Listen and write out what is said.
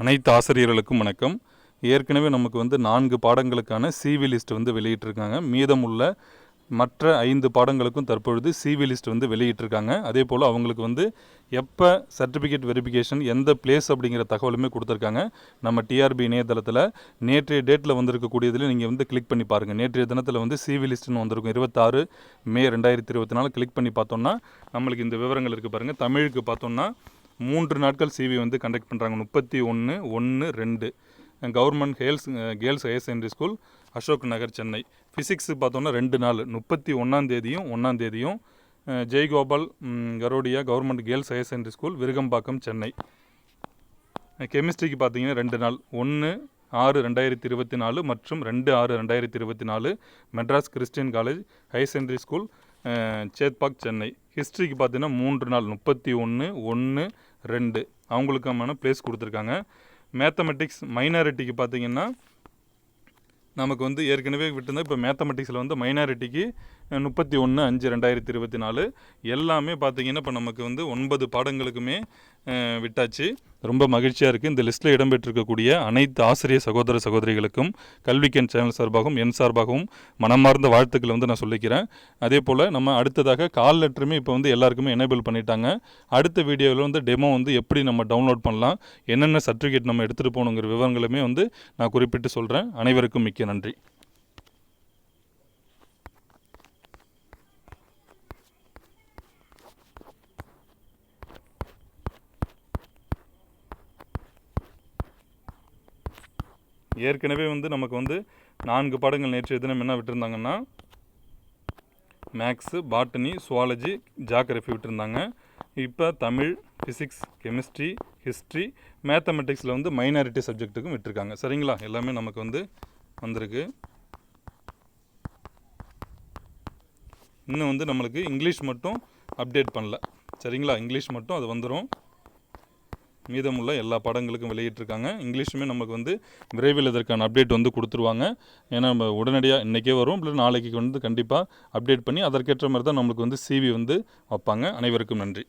அனைத்து ஆசிரியர்களுக்கும் வணக்கம். ஏற்கனவே நமக்கு வந்து நான்கு பாடங்களுக்கான சிவி லிஸ்ட் வந்து வெளியிட்டிருக்காங்க. மீதமுள்ள மற்ற ஐந்து பாடங்களுக்கும் தற்பொழுது சிவி லிஸ்ட் வந்து வெளியிட்டிருக்காங்க. அதே போல் அவங்களுக்கு வந்து எப்போ சர்டிஃபிகேட் வெரிஃபிகேஷன் எந்த பிளேஸ் அப்படிங்கிற தகவலுமே கொடுத்துருக்காங்க. நம்ம டிஆர்பி இணையதளத்தில் நேற்றைய டேட்டில் வந்திருக்கக்கூடியதில் நீங்கள் வந்து கிளிக் பண்ணி பாருங்கள் நேற்றைய தினத்தில் வந்து சிவி லிஸ்ட்னு வந்திருக்கும். இருபத்தாறு மே ரெண்டாயிரத்தி இருபத்தி நாலு கிளிக் பண்ணி பார்த்தோம்னா நம்மளுக்கு இந்த விவரங்கள் இருக்குது பாருங்கள் தமிழுக்கு பார்த்தோம்னா மூன்று நாட்கள் சிவி வந்து கண்டக்ட் பண்ணுறாங்க முப்பத்தி ஒன்று ஒன்று ரெண்டு. Government Hales girls higher secondary school Ashok Nagar Chennai. Physics பார்த்தோன்னா ரெண்டு நாள். முப்பத்தி ஒன்றாம் தேதியும் ஒன்றாம் தேதியும் Jaigopal Garodia government girls higher secondary school Virugambakkam Chennai. கெமிஸ்ட்ரிக்கு பார்த்தீங்கன்னா ரெண்டு நாள். ஒன்று ஆறு ரெண்டாயிரத்தி இருபத்தி நாலு மற்றும் ரெண்டு ஆறு ரெண்டாயிரத்தி இருபத்தி நாலு. Madras Christian College higher secondary school Chetpet Chennai. ஹிஸ்ட்ரிக்கு பார்த்தீங்கன்னா மூன்று நாள் முப்பத்தி ஒன்று ஒன்று ரெண்டு. அவங்களுக்கான ப்ளேஸ் கொடுத்துருக்காங்க. மேத்தமெட்டிக்ஸ் மைனாரிட்டிக்கு பார்த்தீங்கன்னா நமக்கு வந்து ஏற்கனவே விட்டுருந்தா இப்போ மேத்தமெட்டிக்ஸில் வந்து மைனாரிட்டிக்கு முப்பத்தி ஒன்று அஞ்சு ரெண்டாயிரத்தி இருபத்தி நாலு. எல்லாமே பார்த்தீங்கன்னா இப்போ நமக்கு வந்து ஒன்பது பாடங்களுக்குமே விட்டாச்சு. ரொம்ப மகிழ்ச்சியாக இருக்குது இந்த லிஸ்ட்டில் இடம்பெற்றிருக்கக்கூடிய அனைத்து ஆசிரியர் சகோதர சகோதரிகளுக்கும் கல்விக்கன் சேனல் சார்பாகவும் என் சார்பாகவும் மனமார்ந்த வாழ்த்துக்களை வந்து நான் சொல்லிக்கிறேன். அதே போல் நம்ம அடுத்ததாக கால் லெட்டருமே இப்போ வந்து எல்லாருக்குமே எனேபிள் பண்ணிட்டாங்க. அடுத்த வீடியோவில் வந்து டெமோ வந்து எப்படி நம்ம டவுன்லோட் பண்ணலாம் என்னென்ன சர்டிஃபிகேட் நம்ம எடுத்துகிட்டு போகணுங்கிற விவரங்களுமே வந்து நான் குறிப்பிட்டு சொல்கிறேன் அனைவருக்கும் மிக்க நன்றி. ஏற்கனவே வந்து நமக்கு வந்து நான்கு பாடங்கள் நேற்று தினம் என்ன விட்டுருந்தாங்கன்னா மேக்ஸு பாட்டனி சுவாலஜி ஜாகிரஃபி விட்டுருந்தாங்க. இப்போ தமிழ் ஃபிசிக்ஸ் கெமிஸ்ட்ரி ஹிஸ்ட்ரி மேத்தமெட்டிக்ஸில் வந்து மைனாரிட்டி சப்ஜெக்ட்டுக்கும் விட்டுருக்காங்க. சரிங்களா? எல்லாமே நமக்கு வந்து வந்திருக்கு. இன்னும் வந்து நம்மளுக்கு இங்கிலீஷ் மட்டும் அப்டேட் பண்ணல. சரிங்களா? இங்கிலீஷ் மட்டும் அது வந்துடும் மீதமுள்ள எல்லா பாடங்களுக்கும் வெளியிட்டிருக்காங்க. இங்கிலீஷுமே நமக்கு வந்து விரைவில் இதற்கான அப்டேட் வந்து கொடுத்துருவாங்க. ஏன்னா நம்ம உடனடியாக இன்றைக்கே வரும். இல்லை நாளைக்கு வந்து கண்டிப்பாக அப்டேட் பண்ணி அதற்கேற்ற மாதிரி தான் நம்மளுக்கு வந்து சிவி வந்து வைப்பாங்க. அனைவருக்கும் நன்றி.